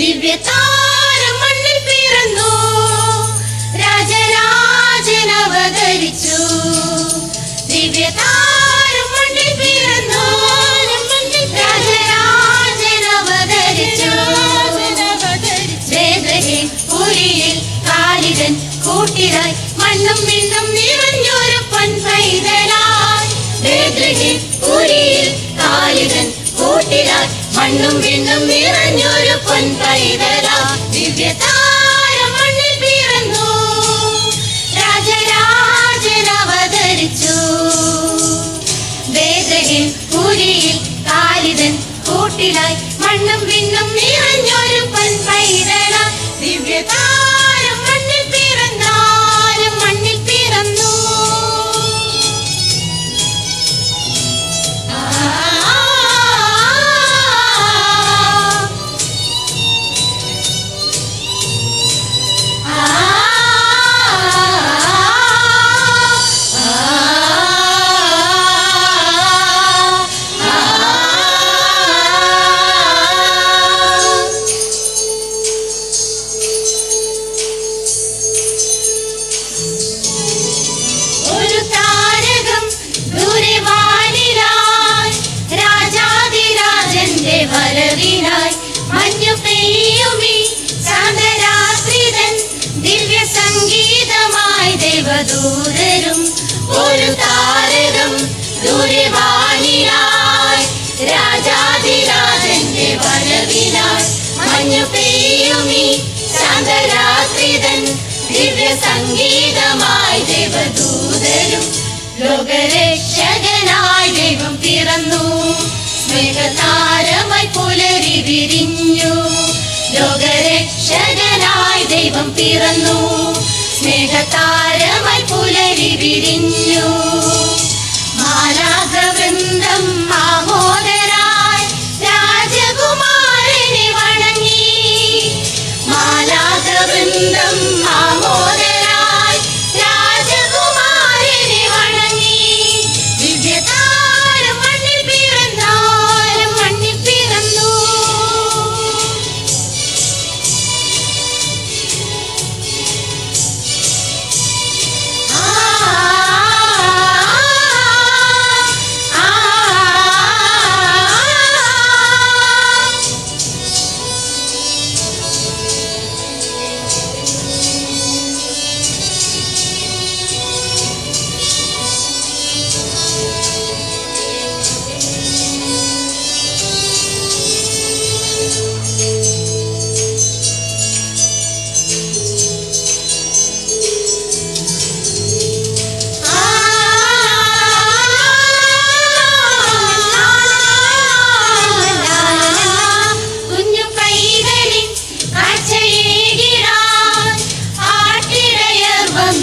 ദിവ്യതാരം മണ്ണിൽ പിറന്നു. രാജരാജൻ അവതരിച്ചു. ദിവ്യതാരം മണ്ണിൽ പിറന്നു. രാജരാജൻ അവതരിച്ചു. പുരിയിൽ കാലികൻ കൂട്ടിലായി മണ്ണും വിണ്ണും നിറഞ്ഞൊരു പൊൻപൈതലായി. ബേത്ലഹേം പുരിയിൽ കാലികൻ കൂട്ടിലായി മണ്ണും വിണ്ണും നിറഞ്ഞൊരു പൊൻപൈതലായി ദിവ്യ മണ്ണിൽ പിറന്നു. രാജരാജൻ അവതരിച്ചു. വേദകിൽ പുലിയിൽ കാലിതൻ കൂട്ടിലായി മണ്ണും വിണ്ണും നിറഞ്ഞൊരു പൈതല ദിവ്യതാരം മഞ്ഞു പെയ്യുമീ ശാന്തരാത്രിതൻ ദിവ്യ സംഗീതമായി ദേവദൂതരും ലോകരക്ഷകനായി ദൈവം പിറന്നു. സ്നേഹതാരമായി പുലരി വിരിഞ്ഞു. ലോകരക്ഷകനായി ദൈവം പിറന്നു. സ്നേഹതാരമായി പുലരി വിരിഞ്ഞു.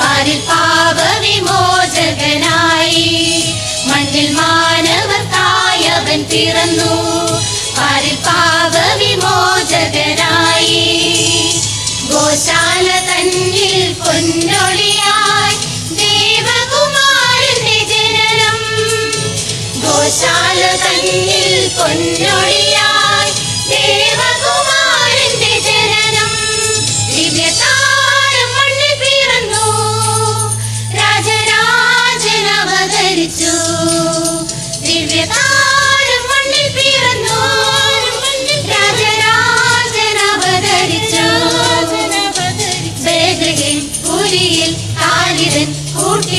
പാരിൽ പാപ വിമോചകനായി മണ്ണിൽ മാനവത്തായവൻ പിറന്നു. പാരിൽ പാപ വിമോചകനായി ഗോശാല തന്നിൽ പൊന്നൊളിയായി. ദേവകുമാരന്റെ ജനനം. ഗോശാല തന്നിൽ പൊന്നൊളിയായി